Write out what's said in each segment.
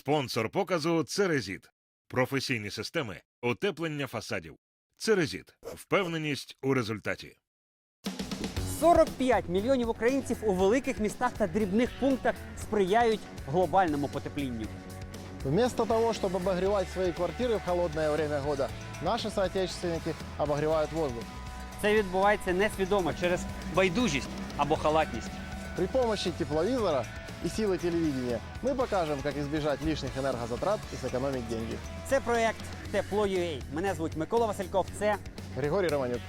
Спонсор показу Церезіт. Професійні системи утеплення фасадів. Церезіт. Впевненість у результаті. 45 мільйонів українців у великих містах та дрібних пунктах сприяють глобальному потеплінню. Вместо того, чтобы обогревать свои квартиры в холодное время года, наши соотечественники обогревают воздух. Це відбувається несвідомо через байдужість або халатність. При помощи тепловизора и силы телевидения мы покажем, как избежать лишних энергозатрат и сэкономить деньги. Це проект Тепло.UA. Мене звуть Микола Васильков. Це Григорий Романюк.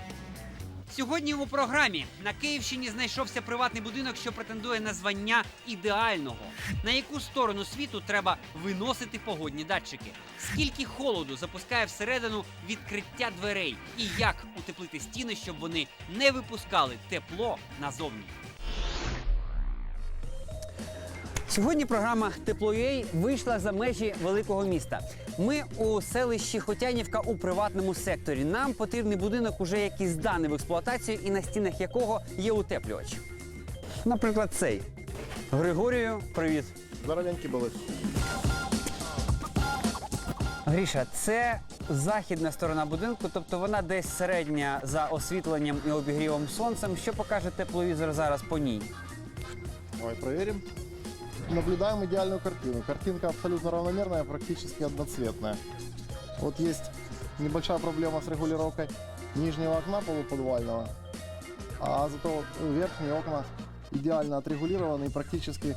Сьогодні у програмі на Київщині знайшовся приватний будинок, що претендує на звання ідеального. На яку сторону світу треба виносити погодні датчики? Скільки холоду запускає всередину відкриття дверей? І як утеплити стіни, щоб вони не випускали тепло назовні? Сьогодні програма Тепло.UA вийшла за межі великого міста. Ми у селищі Хотянівка у приватному секторі. Нам потрібний будинок, уже який зданий в експлуатацію, і на стінах якого є утеплювач. Наприклад, цей. Григорію, привіт. Здоровенький були. Гріша, це західна сторона будинку, тобто вона десь середня за освітленням і обігрівом сонцем. Що покаже тепловізор зараз по ній? Давай проверим. Наблюдаем идеальную картину. Картинка абсолютно равномерная, практически одноцветная. Вот есть небольшая проблема с регулировкой нижнего окна полуподвального, а зато верхние окна идеально отрегулированы и практически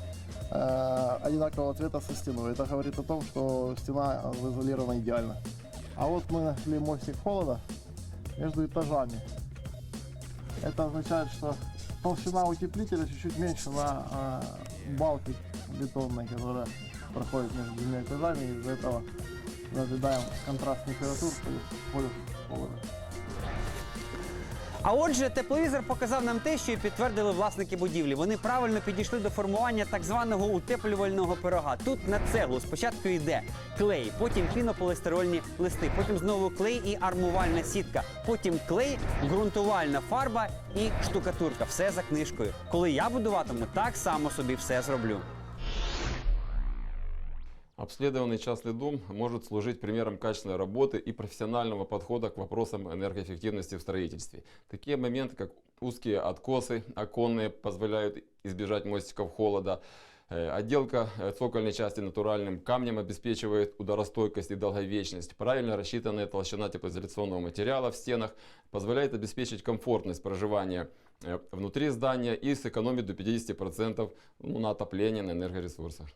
э, одинакового цвета со стеной. Это говорит о том, что стена изолирована идеально. А вот мы нашли мостик холода между этажами. Это означает, что толщина утеплителя чуть-чуть меньше на э, балке бетонной, которая проходит между двумя этажами. Из-за этого наблюдаем контраст температур плюс полюс холода. А отже, тепловізор показав нам те, що і підтвердили власники будівлі. Вони правильно підійшли до формування так званого утеплювального пирога. Тут на цеглу спочатку йде клей, потім пінополістирольні листи, потім знову клей і армувальна сітка, потім клей, ґрунтувальна фарба і штукатурка. Все за книжкою. Коли я будуватиму, так само собі все зроблю. Обследованный частный дом может служить примером качественной работы и профессионального подхода к вопросам энергоэффективности в строительстве. Такие моменты, как узкие откосы оконные, позволяют избежать мостиков холода. Э, Отделка э, цокольной части натуральным камнем обеспечивает ударостойкость и долговечность. Правильно рассчитанная толщина теплоизоляционного материала в стенах позволяет обеспечить комфортность проживания э, внутри здания и сэкономить до 50% ну, на отопление, на энергоресурсах.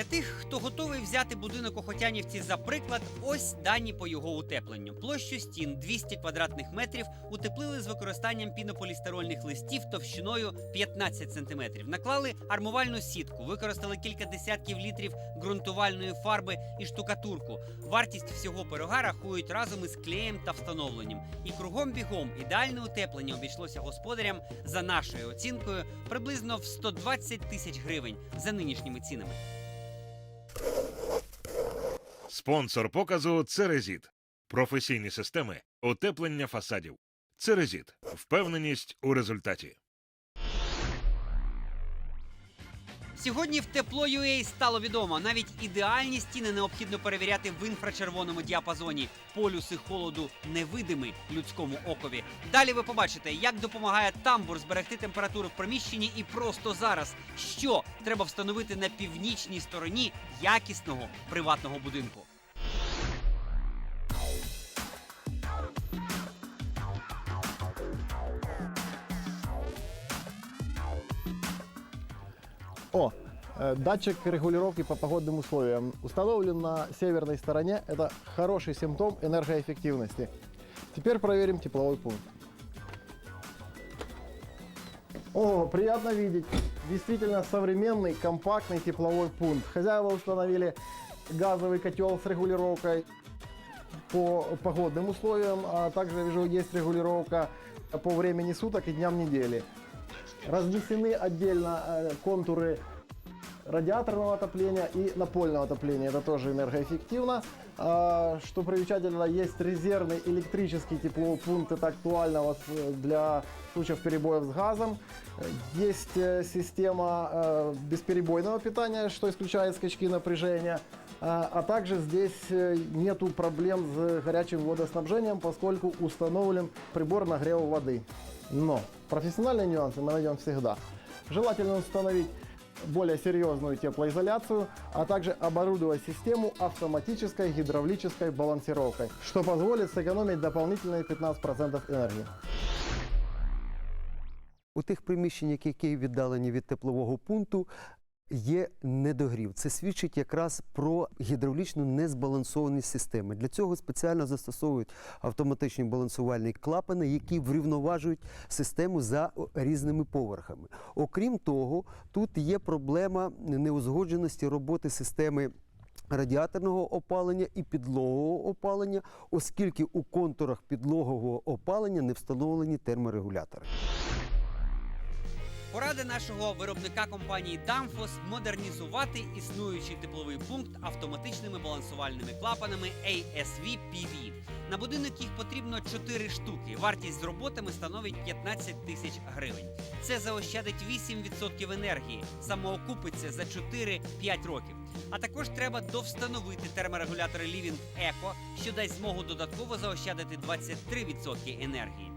Для тих, хто готовий взяти будинок у Хотянівці за приклад, ось дані по його утепленню. Площу стін 200 квадратних метрів утеплили з використанням пінополістирольних листів товщиною 15 сантиметрів. Наклали армувальну сітку, використали кілька десятків літрів ґрунтувальної фарби і штукатурку. Вартість всього пирога рахують разом із клеєм та встановленням. І кругом бігом ідеальне утеплення обійшлося господарям за нашою оцінкою приблизно в 120 тисяч гривень за нинішніми цінами. Спонсор показу Церезіт. Професійні системи утеплення фасадів. Церезіт. Впевненість у результаті. Сьогодні в тепло UA стало відомо, навіть ідеальні стіни необхідно перевіряти в інфрачервоному діапазоні. Полюси холоду невидимі людському окові. Далі ви побачите, як допомагає тамбур зберегти температуру в приміщенні, і просто зараз, що треба встановити на північній стороні якісного приватного будинку. О, э, датчик регулировки по погодным условиям установлен на северной стороне. Это хороший симптом энергоэффективности. Теперь проверим тепловой пункт. О, приятно видеть. Действительно современный, компактный тепловой пункт. Хозяева установили газовый котел с регулировкой по погодным условиям, а также вижу есть регулировка по времени суток и дням недели. Разнесены отдельно э, контуры радиаторного отопления и напольного отопления. Это тоже энергоэффективно. А, Что примечательно, есть резервный электрический тепловой пункт. Это актуально э, для случаев перебоев с газом. Есть э, система э, бесперебойного питания, что исключает скачки напряжения. А а также здесь нету проблем с горячим водоснабжением, поскольку установлен прибор нагрева воды. Но профессиональные нюансы мы найдем всегда. Желательно установить более серьезную теплоизоляцию, а также оборудовать систему автоматической гидравлической балансировкой, что позволит сэкономить дополнительные 15% энергии. У тих приміщеннях, які віддалені від теплового пункту, є недогрів. Це свідчить якраз про гідравлічну незбалансованість системи. Для цього спеціально застосовують автоматичні балансувальні клапани, які врівноважують систему за різними поверхами. Окрім того, тут є проблема неузгодженості роботи системи. Радіаторного опалення і підлогового опалення, оскільки у контурах підлогового опалення не встановлені терморегулятори. Поради нашого виробника компанії Danfoss модернізувати існуючий тепловий пункт автоматичними балансувальними клапанами ASV PV. На будинок їх потрібно 4 штуки. Вартість з роботами становить 15 тисяч гривень. Це заощадить 8% енергії. Самоокупиться за 4-5 років. А також треба довстановити терморегулятори Living Eco, що дасть змогу додатково заощадити 23% енергії.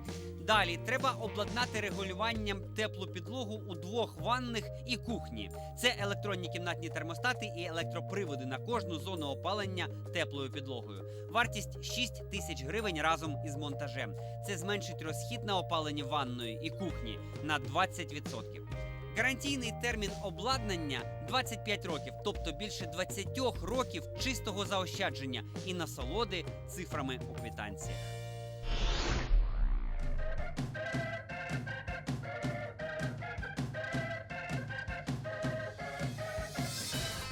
Далі треба обладнати регулюванням теплу підлогу у двох ванних і кухні. Це електронні кімнатні термостати і електроприводи на кожну зону опалення теплою підлогою. Вартість 6 тисяч гривень разом із монтажем. Це зменшить розхід на опалення ванної і кухні на 20%. Гарантійний термін обладнання 25 років, тобто більше 20 років чистого заощадження і насолоди цифрами у квитанціях.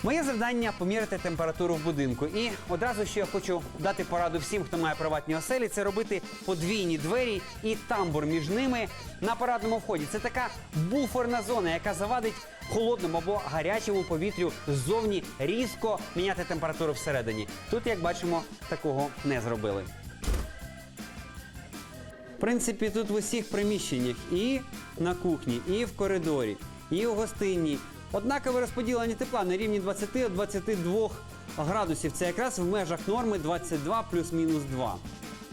Моє завдання поміряти температуру в будинку. І одразу ще я хочу дати пораду всім, хто має приватні оселі, це робити подвійні двері і тамбур між ними на парадному вході. Це така буферна зона, яка завадить холодному або гарячому повітрю ззовні різко міняти температуру всередині. Тут, як бачимо, такого не зробили. В принципі, тут в усіх приміщеннях і на кухні, і в коридорі, і у гостині. Однакове розподілення тепла на рівні 20-22 градусів. Це якраз в межах норми 22 плюс-мінус 2.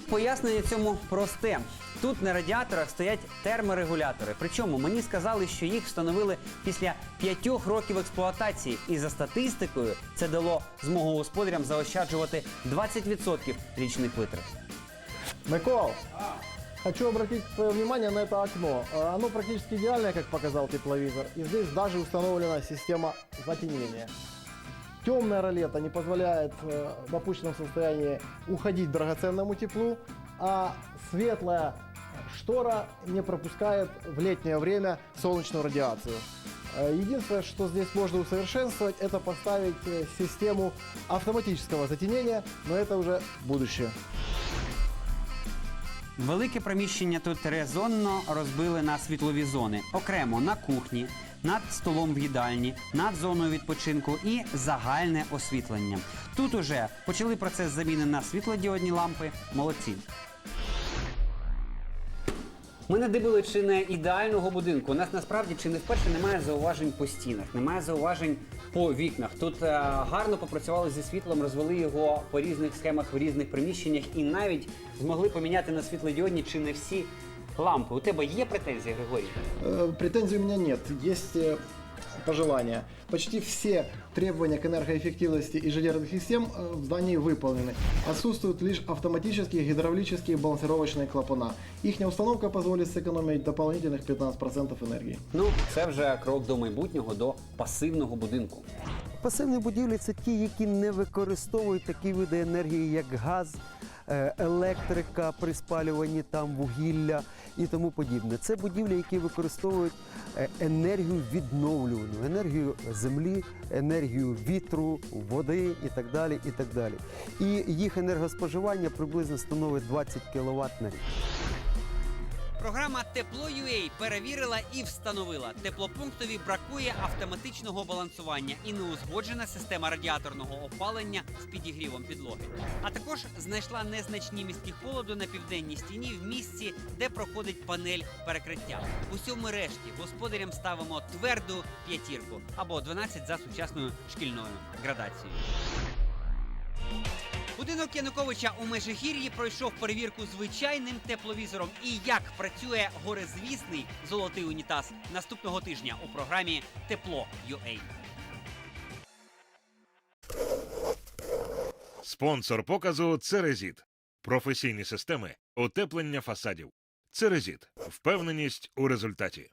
Пояснення цьому просте. Тут на радіаторах стоять терморегулятори. Причому мені сказали, що їх встановили після п'ятьох років експлуатації. І за статистикою це дало змогу господарям заощаджувати 20% річних витрат. Микол, хочу обратить твое внимание на это окно. А, Оно практически идеальное, как показал тепловизор. И здесь даже установлена система затемнения. Темная ролета не позволяет э, в опущенном состоянии уходить драгоценному теплу, а светлая штора не пропускает в летнее время солнечную радиацию. Э, Единственное, что здесь можно усовершенствовать, это поставить э, систему автоматического затемнения, но это уже будущее. Велике приміщення тут резонно розбили на світлові зони. Окремо на кухні, над столом в їдальні, над зоною відпочинку і загальне освітлення. Тут уже почали процес заміни на світлодіодні лампи. Молодці. Ми не дивили чи не ідеального будинку. У нас насправді чи не вперше немає зауважень по стінах, немає зауважень по вікнах. Тут е, гарно попрацювали зі світлом, розвели його по різних схемах в різних приміщеннях і навіть змогли поміняти на світлодіодні чи не всі лампи. У тебе є претензії, Григорій? Э, Претензий у меня нет. Есть пожелания. Почти все требования к энергоэффективности инженерных систем э, в здании выполнены. Отсутствуют лишь автоматические гидравлические балансировочные клапана. Их установка позволит сэкономить дополнительных 15% энергии. Ну, це вже крок до майбутнього, до пасивного будинку. Пасивні будівлі це ті, які не використовують такі види енергії, як газ, е, електрика при спалюванні там вугілля і тому подібне. Це будівлі, які використовують е, енергію відновлювану, енергію землі, енергію вітру, води і так далі. І так далі. І їх енергоспоживання приблизно становить 20 кВт на рік. Програма Тепло.UA перевірила і встановила. Теплопунктові бракує автоматичного балансування і неузгоджена система радіаторного опалення з підігрівом підлоги. А також знайшла незначні містки холоду на південній стіні в місці, де проходить панель перекриття. Усьому решті господарям ставимо тверду п'ятірку або 12 за сучасною шкільною градацією. Будинок Януковича у Межигір'ї пройшов перевірку звичайним тепловізором. І як працює горизвісний золотий унітаз наступного тижня у програмі Тепло UA. Спонсор показу Церезіт. Професійні системи утеплення фасадів. Церезіт. Впевненість у результаті.